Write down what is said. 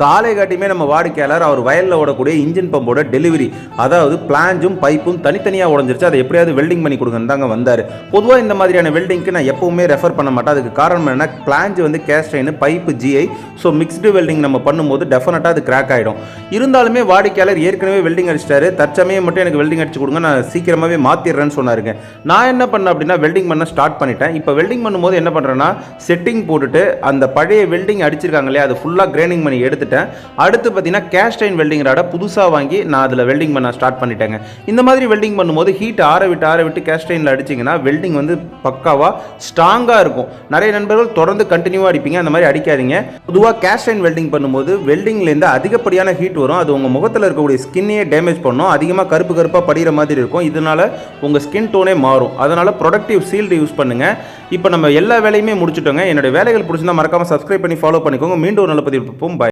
காலை காட்டியுமே நம்ம வாடிக்கையாளர் அவர் வயலில் ஓடக்கூடிய இன்ஜின் பம்போட டெலிவரி அதாவது பிளாஞ்சும் பைப்பும் தனித்தனியாக உடஞ்சிருச்சு. அதை எப்படியாவது வெல்டிங் பண்ணி கொடுங்கன்னு தாங்க வந்தார். பொதுவாக இந்த மாதிரியான வெல்டிங்க்கு நான் எப்பவுமே ரெஃபர் பண்ண மாட்டேன். அதுக்கு காரணம் என்ன பிளாஞ்ச் வந்து கேஸ்டைனு pipe GI so mixed welding நம்ம பண்ணும்போது டெஃபினட்டாக அது கிராக் ஆகிடும் இருந்தாலுமே வாடிக்கையாளர் ஏற்கனவே வெல்டிங் அடிச்சிட்டாரு. தற்சமயம் மட்டும் எனக்கு வெல்டிங் அடிச்சு கொடுங்க நான் சீக்கிரமாகவே மாற்றிடுறேன்னு சொன்னாருங்க. நான் என்ன பண்ணேன் அப்படின்னா வெல்டிங் பண்ண ஸ்டார்ட் பண்ணிட்டேன். இப்போ வெல்டிங் பண்ணும்போது என்ன பண்ணுறேன்னா செட்டிங் போட்டுட்டு அந்த பழைய வெல்டிங் அடிச்சிருக்காங்களே அது ஃபுல்லாக கிரைனிங் பண்ணி எடுத்து எடுத்துட்டேன். அடுத்து பார்த்தீங்கன்னா கேஸ்டைன் வெல்டிங் ராடை புதுசாக வாங்கி நான் அதில் வெல்டிங் பண்ண ஸ்டார்ட் பண்ணிட்டேங்க. இந்த மாதிரி வெல்டிங் பண்ணும்போது ஹீட் ஆற விட்டு ஆற விட்டு கேஸ்டைனில் அடிச்சிங்கன்னா வெல்டிங் வந்து பக்காவாக ஸ்ட்ராங்காக இருக்கும். நிறைய நண்பர்கள் தொடர்ந்து கண்டினியூவாக அடிப்பீங்க. அந்த மாதிரி அடிக்காதீங்க. பொதுவாக கேஸ்டைன் வெல்டிங் பண்ணும்போது வெல்டிங்லேருந்து அதிகப்படியான ஹீட் வரும். அது உங்கள் முகத்தில் இருக்கக்கூடிய ஸ்கின்னையே டேமேஜ் பண்ணும். அதிகமாக கருப்பு கருப்பாக படிகிற மாதிரி இருக்கும். இதனால உங்கள் ஸ்கின் டோனே மாறும். அதனால் ப்ரொடக்டிவ் சீல்டு யூஸ் பண்ணுங்கள் இப்போ நம்ம எல்லா வேலையுமே முடிச்சுட்டோங்க. என்னோட வேலைகள் பிடிச்சிருந்தா மறக்காமல் சப்ஸ்கிரைப் பண்ணி ஃபாலோ பண்ணிக்கோங்க. மீண்டும் ஒரு நல்ல பதிவு பார்ப்போம்.